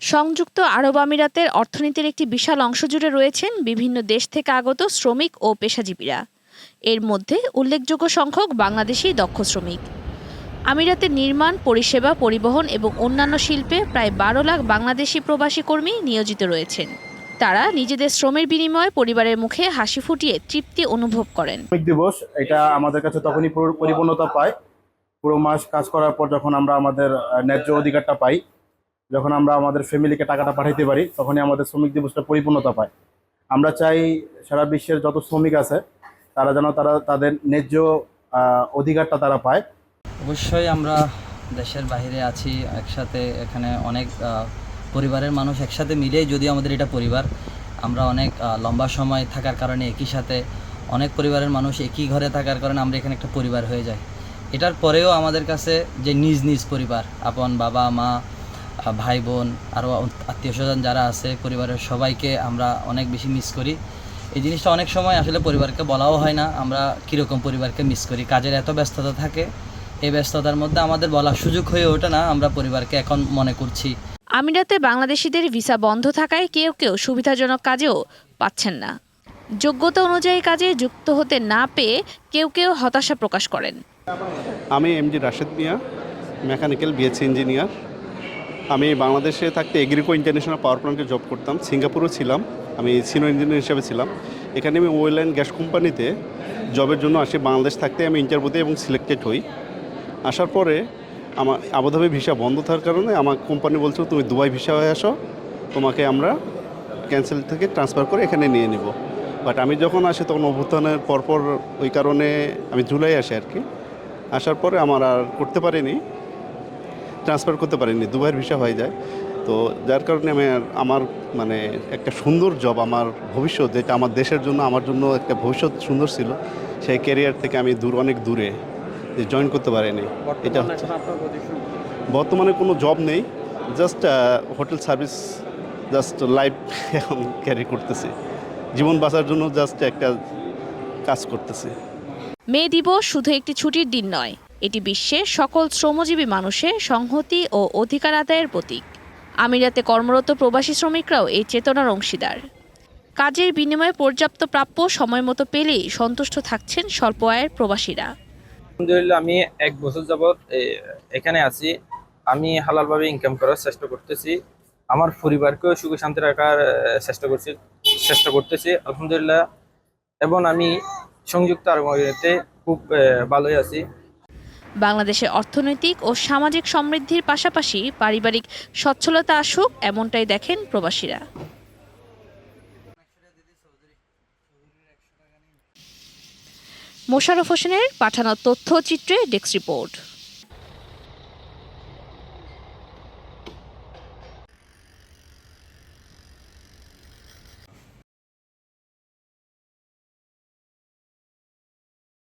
সংযুক্ত আরব আমিরাতের অর্থনীতির একটি বিশাল অংশ জুড়ে রয়েছেন বিভিন্ন দেশ থেকে আগত শ্রমিক ও পেশাজীবীরা। এর মধ্যে উল্লেখযোগ্য সংখ্যক বাংলাদেশি দক্ষ শ্রমিক। আমিরাতের নির্মাণ, পরিষেবা, পরিবহন এবং অন্যান্য শিল্পে প্রায় বারো লাখ বাংলাদেশি প্রবাসী কর্মী নিয়োজিত রয়েছেন। তারা নিজেদের শ্রমের বিনিময়ে পরিবারের মুখে হাসি ফুটিয়ে তৃপ্তি অনুভব করেন। দিবস, এটা আমাদের কাছে তখনই পরিপূর্ণতা পায়। পুরো মাস কাজ করার পর যখন আমরা আমাদের ন্যায্য অধিকারটা পাই যখন আমরা আমাদের ফ্যামিলিকে টাকাটা পাঠাইতে পারি, তখনই আমাদের শ্রমিক দিবসটা পরিপূর্ণতা পায়। আমরা চাই সারা বিশ্বের যত শ্রমিক আছে, তারা যেন তারা তাদের ন্যায্য অধিকারটা তারা পায়। অবশ্যই আমরা দেশের বাইরে আছি, একসাথে এখানে অনেক পরিবারের মানুষ একসাথে মিলেই যদি আমাদের এটা পরিবার, আমরা অনেক লম্বা সময় থাকার কারণে একই সাথে অনেক পরিবারের মানুষ একই ঘরে থাকার কারণে আমরা এখানে একটা পরিবার হয়ে যাই। এটার পরেও আমাদের কাছে যে নিজ নিজ পরিবার, আপন বাবা, মা ভাই বোন আরও আত্মীয় স্বজন যারা আছে পরিবারের সবাইকে আমরা অনেক বেশি মিস করি। এই জিনিসটা অনেক সময় আসলে পরিবারকে বলাও হয় না আমরা কীরকম পরিবারকে মিস করি কাজের এত ব্যস্ততা থাকে। এই ব্যস্ততার মধ্যে আমাদের বলার সুযোগ হয়ে ওঠে না আমরা পরিবারকে এখন মনে করছি। আমিরাতে বাংলাদেশিদের ভিসা বন্ধ থাকায় কেউ কেউ সুবিধাজনক কাজেও পাচ্ছেন না। যোগ্যতা অনুযায়ী কাজে যুক্ত হতে না পেয়ে কেউ কেউ হতাশা প্রকাশ করেন। আমি MG Rashed Mia mechanical BSc engineer. আমি বাংলাদেশে থাকতে এগ্রিকো ইন্টারন্যাশনাল পাওয়ার প্ল্যান্টে জব করতাম। সিঙ্গাপুরও ছিলাম। আমি সিনিয়র ইঞ্জিনিয়ার হিসেবে ছিলাম। এখানে আমি ওয়েল অ্যান্ড গ্যাস কোম্পানিতে জবের জন্য আসি। বাংলাদেশ থাকতে আমি ইন্টারভিউতে এবং সিলেক্টেড হই। আসার পরে আমার আবুধাবি ভিসা বন্ধ থাকার কারণে আমার কোম্পানি বলছিল, তুমি দুবাই ভিসা হয়ে আসো। তোমাকে আমরা ক্যান্সেল থেকে ট্রান্সফার করে এখানে নিয়ে নিব। বাট আমি যখন আসি, তখন অভ্যুত্থানের পরপর ওই কারণে আমি জুলাই আসি আর কি। আসার পরে আমার আর করতে পারিনি। ট্রান্সফার করতে পারিনি দুবাইয়ের ভিসা হয়ে যায়। তো যার কারণে আমি আমার মানে একটা সুন্দর জব আমার ভবিষ্যৎ যেটা আমার দেশের জন্য আমার জন্য একটা ভবিষ্যৎ সুন্দর ছিল সেই ক্যারিয়ার থেকে আমি দূর অনেক দূরে জয়েন করতে পারিনি। এটা হচ্ছে বর্তমানে কোনো জব নেই just hotel service just life এখন ক্যারি করতেছি। জীবন বাঁচার জন্য জাস্ট একটা কাজ করতেছি। মে দিবস শুধু একটি ছুটির দিন নয় এটি বিশ্বের সকল শ্রমজীবী মানুষের সংহতি ও অধিকার আদায়ের প্রতীক। আমিরাতে কর্মরত প্রবাসী শ্রমিকরাও এই চেতনার অংশীদার। কাজের বিনিময়ে পর্যাপ্ত প্রাপ্য সময় মতো পেলেই সন্তুষ্ট থাকছেন স্বল্প আয়ের প্রবাসীরা। আলহামদুলিল্লাহ, আমি এক বছর যাবৎ এখানে আছি। আমি হালালভাবে ইনকাম করার চেষ্টা করতেছি। আমার পরিবারকেও সুখে শান্তি রাখার চেষ্টা করছি, চেষ্টা করতেছি, আলহামদুলিল্লাহ। এবং আমি সংযুক্ত আরব আমিরাতে খুব ভালোই আছি। বাংলাদেশের অর্থনৈতিক ও সামাজিক সমৃদ্ধির পাশাপাশি পারিবারিক সচ্ছলতা আসুক, এমনটাই দেখেন প্রবাসীরা। মোশাররফ হোসেনের পাঠানো তথ্যচিত্রে ডেস্ক রিপোর্ট।